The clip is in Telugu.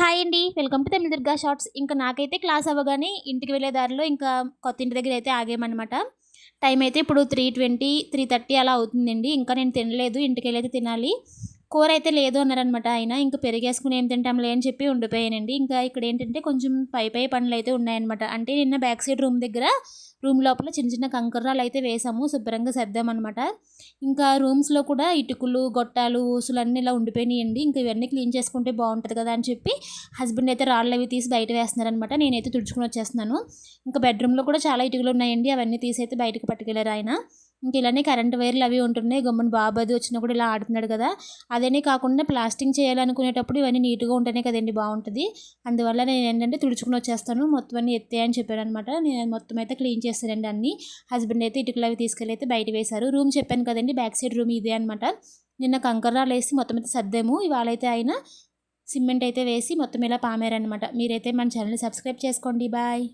హాయ్ అండి. Welcome to Tamil Durga shorts. ఇంకా నాకైతే క్లాస్ అవ్వగానే ఇంటికి వెళ్ళే దారిలో ఇంకా కొత్త ఇంటి దగ్గర అయితే ఆగామన్నమాట. టైం అయితే ఇప్పుడు త్రీ ట్వంటీ త్రీ థర్టీ అలా అవుతుందండి. ఇంకా నేను తినలేదు. ఇంటికి వెళ్ళి అయితే తినాలి. కూర అయితే లేదు అన్నారనమాట ఆయన. ఇంకా పెరిగేసుకుని ఏం తింటాంలే అని చెప్పి ఉండిపోయానండి. ఇంకా ఇక్కడ ఏంటంటే కొంచెం పై పై పనులు అయితే ఉన్నాయన్నమాట. అంటే నిన్న బ్యాక్ సైడ్ రూమ్ దగ్గర రూమ్ లోపల చిన్న చిన్న కంకర్రాలు అయితే వేసాము. శుభ్రంగా సర్దామన్నమాట. ఇంకా రూమ్స్లో కూడా ఇటుకలు గొట్టాలు ఊసులు అన్నీ ఇలా ఉండిపోయినాయండి. ఇంకా ఇవన్నీ క్లీన్ చేసుకుంటే బాగుంటుంది కదా అని చెప్పి హస్బెండ్ అయితే రాళ్ళు అవి తీసి బయట వేస్తున్నారనమాట నేనైతే తుడుచుకుని వచ్చేస్తున్నాను. ఇంకా బెడ్రూమ్లో కూడా చాలా ఇటుకలు ఉన్నాయండి. అవన్నీ తీసి అయితే బయటకు పట్టుకెళ్ళారు ఆయన. ఇంక ఇలానే కరెంట్ వైర్లు అవి ఉంటున్నాయి. గమ్మున బాబు అది వచ్చినా కూడా ఇలా ఆడుతున్నాడు కదా. అదేనే కాకుండా ప్లాస్టింగ్ చేయాలనుకునేటప్పుడు ఇవన్నీ నీట్గా ఉంటేనే కదండి బాగుంటుంది. అందువల్ల నేను ఏంటంటే తుడుచుకుని వచ్చేస్తాను. మొత్తం అన్ని ఎత్తే అని చెప్పాను అనమాట. నేను మొత్తం అయితే క్లీన్ చేస్తానండి అన్ని. హస్బెండ్ అయితే ఇటుకలు అవి తీసుకెళ్ళి అయితే బయట వేశారు. రూమ్ చెప్పాను కదండి బ్యాక్ సైడ్ రూమ్ ఇదే అనమాట. నిన్న కంకర్రాలు వేసి మొత్తం అయితే సర్దాము. ఇవాళ అయితే ఆయన సిమెంట్ అయితే వేసి మొత్తం ఇలా పామారనమాట మీరైతే మన ఛానల్ని సబ్స్క్రైబ్ చేసుకోండి. బాయ్.